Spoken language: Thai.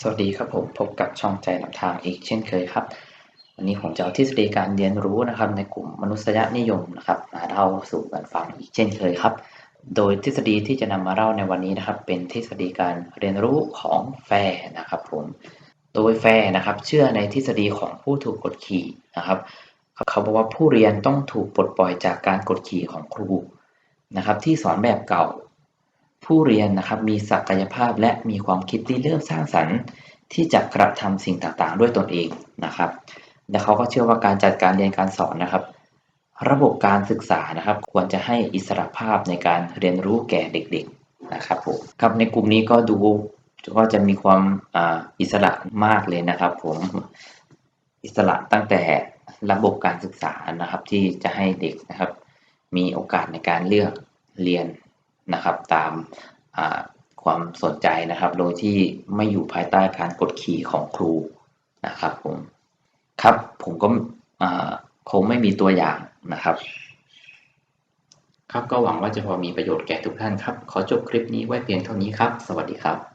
สวัสดีครับผมพบกับช่องใจนำทางอีกเช่นเคยครับ วันนี้ผมจะเอาทฤษฎีการเรียนรู้นะครับ ในกลุ่มมนุษยนิยมนะครับมาเล่าสู่กันฟังอีกเช่นเคยครับ โดยทฤษฎีที่จะนำมาเล่าในวันนี้นะครับ เป็นทฤษฎีการเรียนรู้ของแฟร์นะครับ ผม โดยแฟร์นะครับ เชื่อในทฤษฎีของผู้ถูกกดขี่นะครับ เขาบอกว่าผู้เรียนต้องถูกปลดปล่อยจากการกดขี่ของครูนะครับ ที่สอนแบบเก่า ผู้เรียนนะครับมีศักยภาพและมีความคิดที่เริ่มสร้างสรรค์ ที่จะกระทำสิ่งต่างๆ ด้วยตนเองนะครับ และเขาก็เชื่อว่าการจัดการเรียนการสอนนะครับ ระบบการศึกษานะครับ ควรจะให้อิสระภาพในการเรียนรู้แก่เด็กๆนะครับผมครับในกลุ่มนี้ก็ดูก็จะมีความออิสระมากเลยนะครับผมอิสระตั้งแต่ระบบการศึกษานะครับที่จะให้เด็กนะครับ มีโอกาสในการเลือกเรียน นะครับ ตามความสนใจนะครับ โดยที่ไม่อยู่ภายใต้การกดขี่ของครูนะครับผมครับผมก็คงไม่มีตัวอย่างนะครับ ครับก็หวังว่าจะพอมีประโยชน์แก่ทุกท่านครับ ขอจบคลิปนี้ไว้เพียงเท่านี้ครับ สวัสดีครับ